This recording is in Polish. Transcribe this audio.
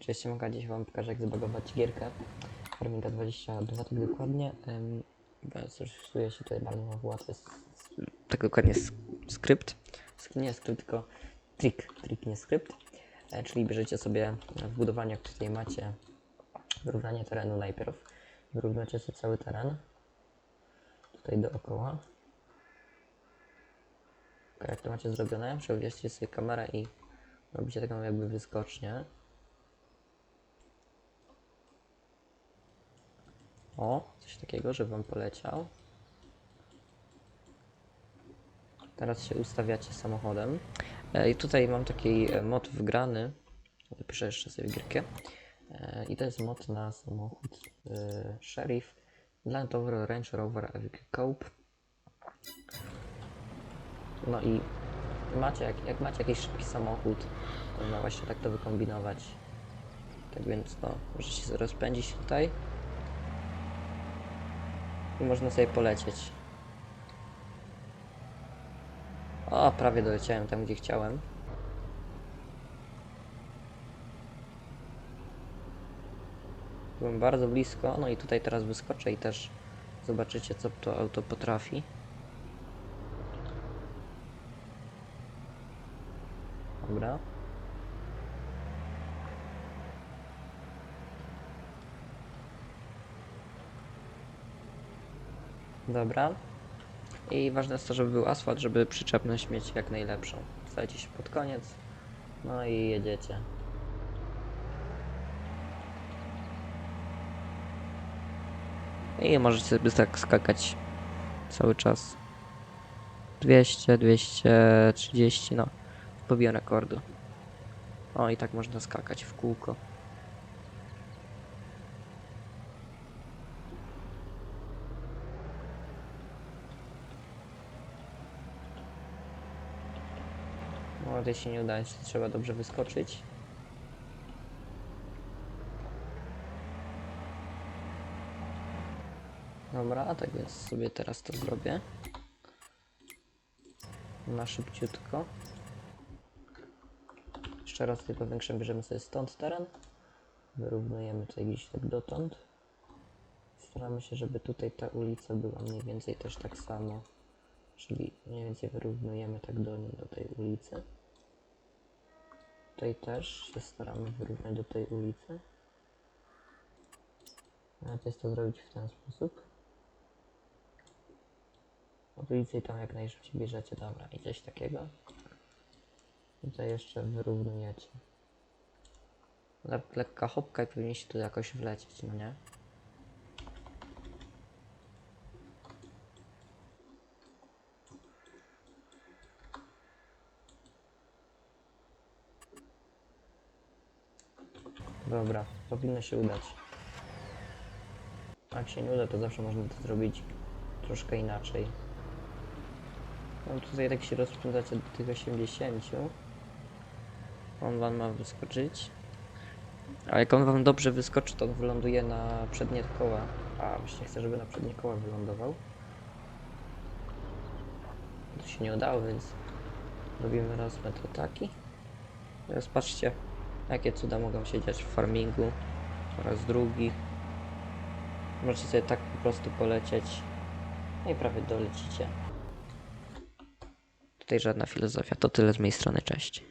Cześć, Siemanka, dzisiaj wam pokażę jak zabagować gierkę. Farminga 22 tak dokładnie. Um, Stosuje się tutaj bardzo łatwy tak dokładnie skrypt. Sk- nie skrypt, tylko trik, trik nie skrypt. E, Czyli bierzecie sobie w budowaniu, jak tutaj macie wyrównanie terenu najpierw. Wyrównacie sobie cały teren. Tutaj dookoła. Ok, Jak to macie zrobione, przewieźcie sobie kamerę i robicie taką jakby wyskocznię O, coś takiego, że wam poleciał. Teraz się ustawiacie samochodem. E, I tutaj mam taki e, mod wgrany. Zapiszę jeszcze sobie gierkę. E, I to jest mod na samochód e, Sheriff Land Rover, Range Rover Coupe. No i macie, jak, jak macie jakiś szybki samochód, to można właśnie tak to wykombinować. Tak więc no, możecie rozpędzić tutaj i można sobie polecieć. O, prawie doleciałem tam, gdzie chciałem. Byłem bardzo blisko, no i tutaj teraz wyskoczę i też zobaczycie, co to auto potrafi. Dobra. Dobra. I ważne jest to, żeby był asfalt, żeby przyczepność mieć jak najlepszą. Stajecie się pod koniec. No i jedziecie. I możecie sobie tak skakać cały czas. 200, 230, no. Pobiję rekordu. O, i tak można skakać w kółko. No, się nie uda, jeszcze trzeba dobrze wyskoczyć. Dobra, tak więc sobie teraz to zrobię. Na szybciutko. Jeszcze raz tutaj powiększam, bierzemy sobie stąd teren. Wyrównujemy tutaj gdzieś tak dotąd. Staramy się, żeby tutaj ta ulica była mniej więcej też tak samo. Czyli mniej więcej wyrównujemy tak do niej, do tej ulicy. Tutaj też się staramy wyrównać do tej ulicy. Nawet jest to zrobić w ten sposób. Od ulicy i tam jak najszybciej bierzecie, dobra, i coś takiego. Tutaj jeszcze wyrównujecie. Le lekka hopka i powinniście tu jakoś wlecieć, no nie? Dobra, powinno się udać. Jak się nie uda, to zawsze można to zrobić troszkę inaczej. No tutaj tak się rozpędzacie do tych 80. On wam ma wyskoczyć. A jak on wam dobrze wyskoczy, to on wyląduje na przednie koła. A właśnie chcę, żeby na przednie koła wylądował. To się nie udało, więc robimy raz metr taki. Teraz patrzcie, jakie cuda mogą się dziać w farmingu. Oraz drugi. Możecie sobie tak po prostu polecieć. No i prawie dolecicie. Tutaj żadna filozofia. To tyle z mojej strony. Cześć.